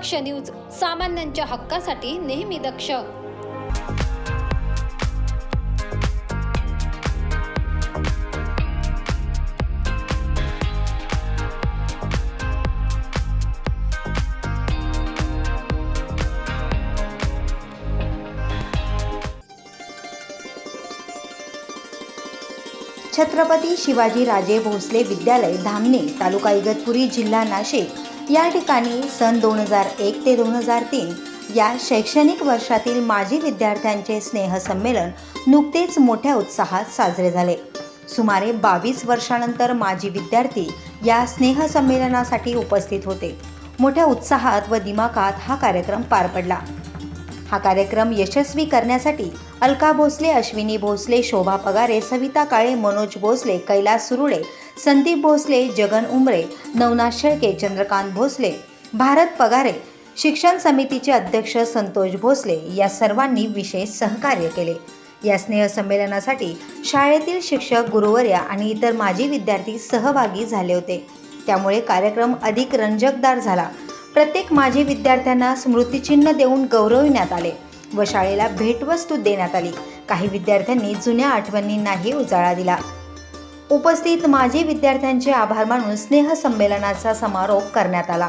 दक्ष news सामान्यांच्या हक्कासाठी नेहमी दक्ष. छत्रपती शिवाजी राजे भोसले विद्यालय धामणे तालुका इगतपुरी जिल्हा नाशिक. या ठिकाणी सन दोन हजार एक ते दोन हजार तीन या शैक्षणिक वर्षातील माजी विद्यार्थ्यांचे स्नेहसंमेलन नुकतेच मोठ्या उत्साहात साजरे झाले. सुमारे बावीस वर्षानंतर माजी विद्यार्थी या स्नेहसंमेलनासाठी उपस्थित होते. मोठ्या उत्साहात व दिमाखात हा कार्यक्रम पार पडला. हा कार्यक्रम यशस्वी करण्यासाठी अलका भोसले अश्विनी भोसले शोभा पगारे सविता काळे मनोज भोसले कैलास सुरुळे संदीप भोसले जगन उमरे नवनाथ शेळके चंद्रकांत भोसले भारत पगारे शिक्षण समितीचे अध्यक्ष संतोष भोसले या सर्वांनी विशेष सहकार्य केले. या स्नेहसंमेलनासाठी शाळेतील शिक्षक गुरुवर्या आणि इतर माजी विद्यार्थी सहभागी झाले होते. त्यामुळे कार्यक्रम अधिक रंजकदार झाला. प्रत्येक माजी विद्यार्थ्यांना स्मृतिचिन्ह देऊन गौरविण्यात आले व शाळेला भेटवस्तू देण्यात आली. काही विद्यार्थ्यांनी जुन्या आठवणींनाही उजाळा दिला. उपस्थित माजी विद्यार्थ्यांचे आभार मानून स्नेहसंमेलनाचा समारोप करण्यात आला.